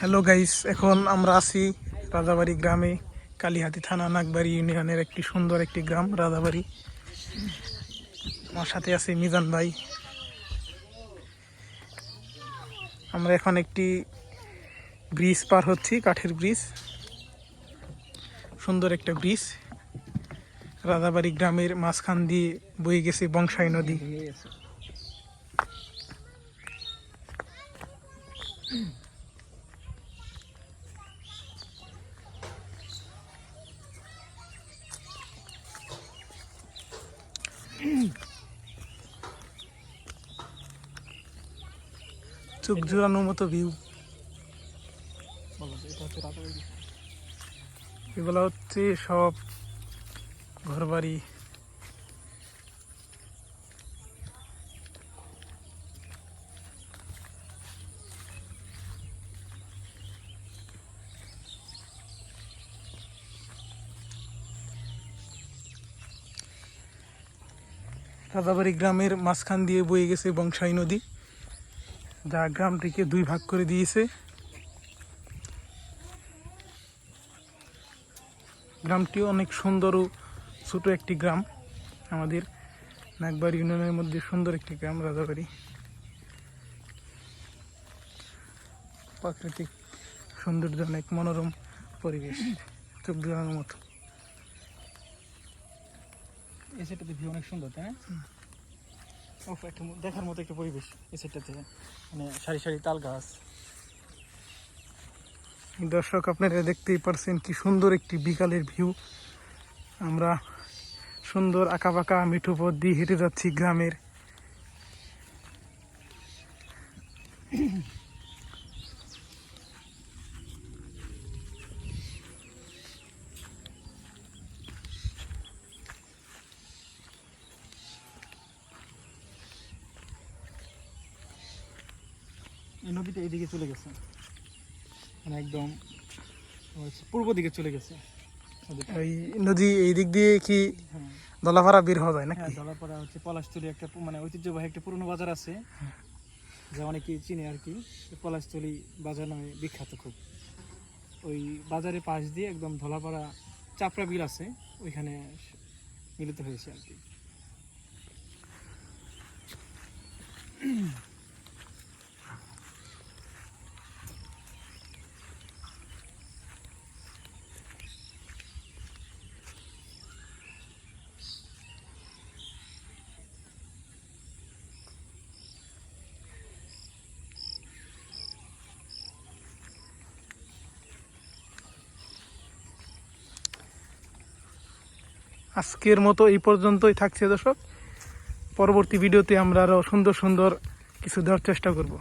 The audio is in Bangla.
হ্যালো গাইস এখন আমরা আছি রাজাবাড়ি গ্রামে, কালীহাতি থানা, নাগবাড়ি ইউনিয়নের একটি সুন্দর একটি গ্রাম, রাজাবাড়ি। আমার সাথে আছে মিজান ভাই। আমরা এখন একটি ব্রিজ পার হচ্ছি, কাঠের ব্রিজ। সুন্দর একটা ব্রিজ। রাজাবাড়ি গ্রামের মাঝখান দিয়ে বয়ে গেছে বংশাই নদী। চোখ জোড়ানোর মতো ভিউ এগুলো হচ্ছে সব ঘরবাড়ি। রাজাবাড়ি গ্রামের মাঝখান দিয়ে বয়ে গেছে বংশাই নদী। যা গ্রামটিকে দুই ভাগ করে দিয়েছে। গ্রামটি অনেক সুন্দর ও ছোট একটি গ্রাম। আমাদের নাগবাড়ি ইউনিয়নের মধ্যে সুন্দর একটি গ্রাম, রাজাবাড়ি। প্রাকৃতিক সৌন্দর্য অনেক মনোরম পরিবেশ, চোখ জোড়ানোর মতো। এই ভিউ অনেক সুন্দর, তাই না? ওফ একটা দেখার মতো একটা পরিবেশ এই সেটটাতে মানে সারি সারি তাল গাছ। দর্শক, আপনারা দেখতেই পারছেন কি সুন্দর একটি বিকালের ভিউ আমরা সুন্দর আঁকা বাঁকা মিঠু পথ দিয়ে হেঁটে যাচ্ছি গ্রামের। এই নদীটা এইদিকে চলে গেছে। মানে একদম পূর্ব দিকে চলে গেছে। ওই নদী এই দিক দিয়ে কি হ্যাঁ। দলাভাড়া বের হওয়া যায় নাকি? হ্যাঁ দলাপাড়া হচ্ছে পলাশতলি একটা মানে ঐতিহ্যবাহী একটা পুরনো বাজার আছে। যা অনেকেই চিনে আর কি। পলাশতলি বাজার নামে বিখ্যাত খুব। ওই বাজারের পাশ দিয়ে একদম ধলাপাড়া চাপড়া বিল আছে। ওইখানে মিলিত হয়েছে আর কি। আজকের মতো এই পর্যন্তই থাকছে দর্শক। পরবর্তী ভিডিওতে আমরা আরও সুন্দর সুন্দর কিছু দেওয়ার চেষ্টা করব।